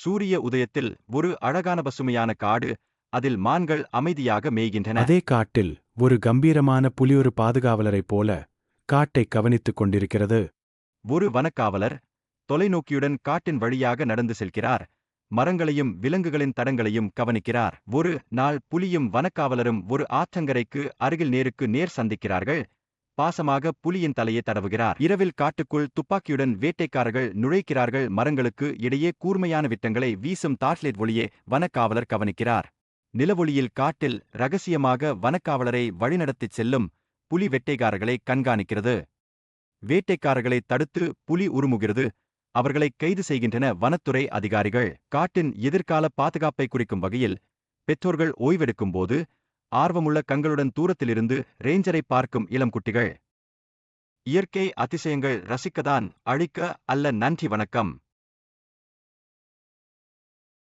சூரிய உதயத்தில் ஒரு அழகான பசுமையான காடு அதில் மான்கள் அமைதியாக மேய்கின்றன. அதே காட்டில் ஒரு கம்பீரமான புலி ஒரு பாதுகாவலரைப் போல காட்டை கவனித்துக் கொண்டிருக்கிறது. ஒரு வனக்காவலர் தொலைநோக்கியுடன் காட்டின் வழியாக நடந்து செல்கிறார். மரங்களையும் விலங்குகளின் தடங்களையும் கவனிக்கிறார். ஒரு நாள் புலியும் வனக்காவலரும் ஒரு ஆற்றங்கரைக்கு அருகில் நேருக்கு நேர் சந்திக்கிறார்கள். பாசமாக புலியின் தலையை தடவுகிறார். இரவில் காட்டுக்குள் துப்பாக்கியுடன் வேட்டைக்காரர்கள் நுழைக்கிறார்கள். மரங்களுக்கு இடையே கூர்மையான விட்டங்களை வீசும் டார்ச்லைட் ஒளியே வனக்காவலர் கவனிக்கிறார். நிலவொளியில் காட்டில் ரகசியமாக வனக்காவலரை வழிநடத்திச் செல்லும் புலி வெட்டைக்காரர்களை கண்காணிக்கிறது. வேட்டைக்காரர்களை தடுத்து புலி உருமுகிறது. அவர்களை கைது செய்கின்றன வனத்துறை அதிகாரிகள். காட்டின் எதிர்கால பாதுகாப்பை குறிக்கும் வகையில் பெற்றோர்கள் ஓய்வெடுக்கும் போது ஆர்வமுள்ள கண்களுடன் தூரத்திலிருந்து ரேஞ்சரை பார்க்கும் இளம் குட்டிகள். இயற்கை அதிசயங்கள் ரசிக்கதான் அழிக்க அல்ல நன்றி வணக்கம்.